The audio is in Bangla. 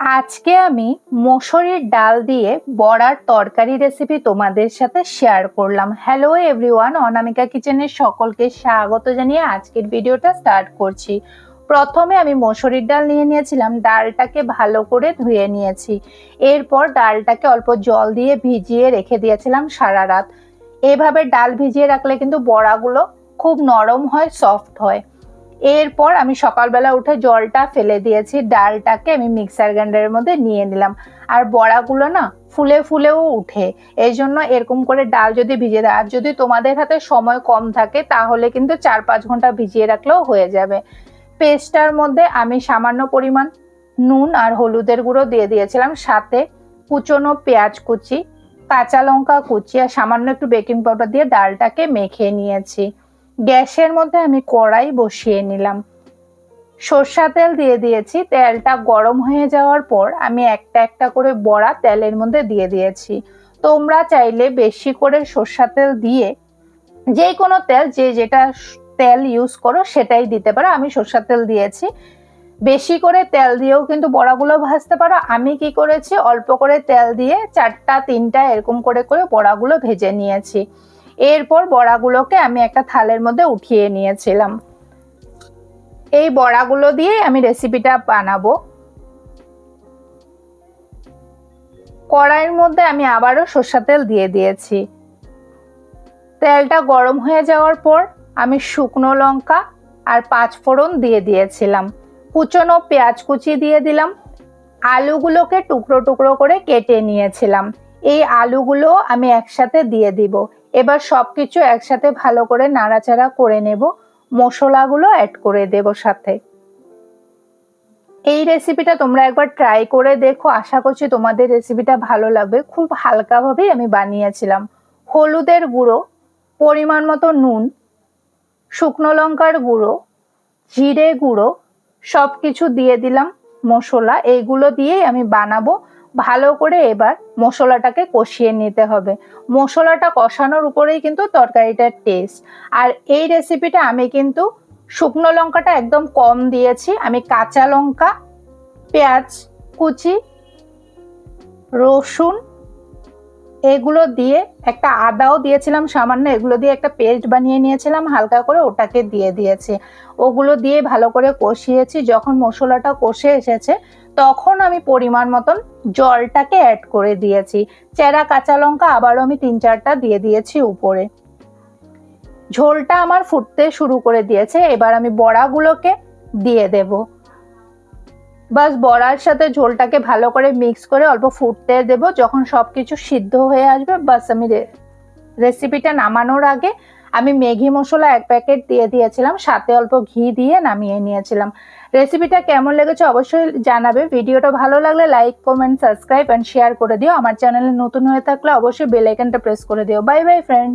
আজকে আমি মসুরির ডাল দিয়ে বড়ার তরকারি রেসিপি তোমাদের সাথে শেয়ার করলাম। হ্যালো এভরিওয়ান অনামিকা কিচেনের সকলকে স্বাগত জানিয়ে আজকের ভিডিওটা স্টার্ট করছি। প্রথমে আমি মসুরির ডাল নিয়ে নিয়েছিলাম, ডালটাকে ভালো করে ধুয়ে নিয়েছি। এরপর ডালটাকে অল্প জল দিয়ে ভিজিয়ে রেখে দিয়েছিলাম সারা রাত। এভাবে ডাল ভিজিয়ে রাখলে কিন্তু বড়াগুলো খুব নরম হয় সফট হয়। এরপর আমি সকালবেলা উঠে জলটা ফেলে দিয়েছি, ডালটাকে আমি মিক্সার গ্রাইন্ডারের মধ্যে নিয়ে নিলাম। আর বড়াগুলো না ফুলে ফুলেও উঠে, এই জন্য এরকম করে ডাল যদি ভিজিয়ে দেয়, আর যদি তোমাদের হাতে সময় কম থাকে তাহলে কিন্তু চার পাঁচ ঘণ্টা ভিজিয়ে রাখলেও হয়ে যাবে। পেস্টটার মধ্যে আমি সামান্য পরিমাণ নুন আর হলুদের গুঁড়ো দিয়ে দিয়েছিলাম, সাথে কুচনো পেঁয়াজ কুচি, কাঁচা লঙ্কা কুচি আর সামান্য একটু বেকিং পাউডার দিয়ে ডালটাকে মেখে নিয়েছি। গ্যাসের মধ্যে আমি কড়াই বসিয়ে নিলাম। সর্ষা তেল দিয়ে দিয়েছি। তেলটা গরম হয়ে যাওয়ার পর আমি একটা একটা করে বড়া তেলের মধ্যে দিয়ে দিয়েছি। তোমরা চাইলে বেশি করে সর্ষা তেল দিয়ে যে কোনো তেল, যে যেটা তেল ইউজ করো সেটাই দিতে পারো। আমি সর্ষা তেল দিয়েছি। বেশি করে তেল দিয়েও কিন্তু বড়াগুলো ভাজতে পারো। আমি কি করেছি? অল্প করে তেল দিয়ে চারটা, তিনটা এরকম করে করে বড়াগুলো ভেজে নিয়েছি। এরপর বড়াগুলোকে আমি একটা থালের মধ্যে উঠিয়ে নিয়েছিলাম। এই বড়াগুলো দিয়ে আমি রেসিপিটা বানাবো। কড়াইয়ের মধ্যে আমি আবারও সর্ষা তেল দিয়ে দিয়েছি। তেলটা গরম হয়ে যাওয়ার পর আমি শুকনো লঙ্কা আর পাঁচ ফোড়ন দিয়ে দিয়েছিলাম। কুচনো পেঁয়াজ কুচি দিয়ে দিলাম। আলুগুলোকে টুকরো টুকরো করে কেটে নিয়েছিলাম। এই আলুগুলো আমি একসাথে দিয়ে দিব। এবার সব কিছু একসাথে ভালো করে নাড়াচাড়া করে নেব। মশলাগুলো অ্যাড করে দেব সাথে। এই রেসিপিটা তোমরা একবার ট্রাই করে দেখো। আশা করছি তোমাদের রেসিপিটা ভালো লাগবে। খুব হালকাভাবেই আমি বানিয়েছিলাম। হলুদের গুঁড়ো, পরিমাণ মতো নুন, শুকনো লঙ্কার গুঁড়ো, জিরে গুঁড়ো সব কিছু দিয়ে দিলাম মশলা। এইগুলো দিয়েই আমি বানাবো। ভালো করে এবার মশলাটাকে কষিয়ে নিতে হবে। মশলাটা কষানোর উপরেই কিন্তু তরকারিটার টেস্ট আর এই রেসিপিটা আমি কিন্তু শুকনো লঙ্কাটা একদম কম দিয়েছি। আমি কাঁচা লঙ্কা, পেঁয়াজ, কুচি, রসুন এগুলো দিয়ে একটা আদাও দিয়েছিলাম, সামান্য এগুলো দিয়ে একটা পেস্ট বানিয়ে নিয়েছিলাম, হালকা করে ওটাকে দিয়ে দিয়েছি। ওগুলো দিয়ে ভালো করে কষিয়েছি, যখন মশলাটা কষে এসেছে, তখন আমি পরিমাণ মতন জলটাকে অ্যাড করে দিয়েছি। চেরা কাঁচা লঙ্কা আবারও আমি তিন চারটা দিয়ে দিয়েছি উপরে। ঝোলটা আমার ফুটতে শুরু করে দিয়েছে, এবার আমি বড়াগুলোকে দিয়ে দেব। বাস বড়ার সাথে ঝোলটাকে ভালো করে মিক্স করে অল্প ফুটতে দেব। যখন সব কিছু সিদ্ধ হয়ে আসবে, বাস আমি রেসিপিটা নামানোর আগে আমি ম্যাগি মশলা এক প্যাকেট দিয়ে দিয়েছিলাম, সাথে অল্প ঘি দিয়ে নামিয়ে নিয়েছিলাম। রেসিপিটা কেমন লেগেছে অবশ্যই জানাবে। ভিডিওটা ভালো লাগলে like comment subscribe and share করে দিও। আমার চ্যানেলে নতুন হয়ে থাকলে অবশ্যই বেল প্রেস করে দিও। Bye bye friend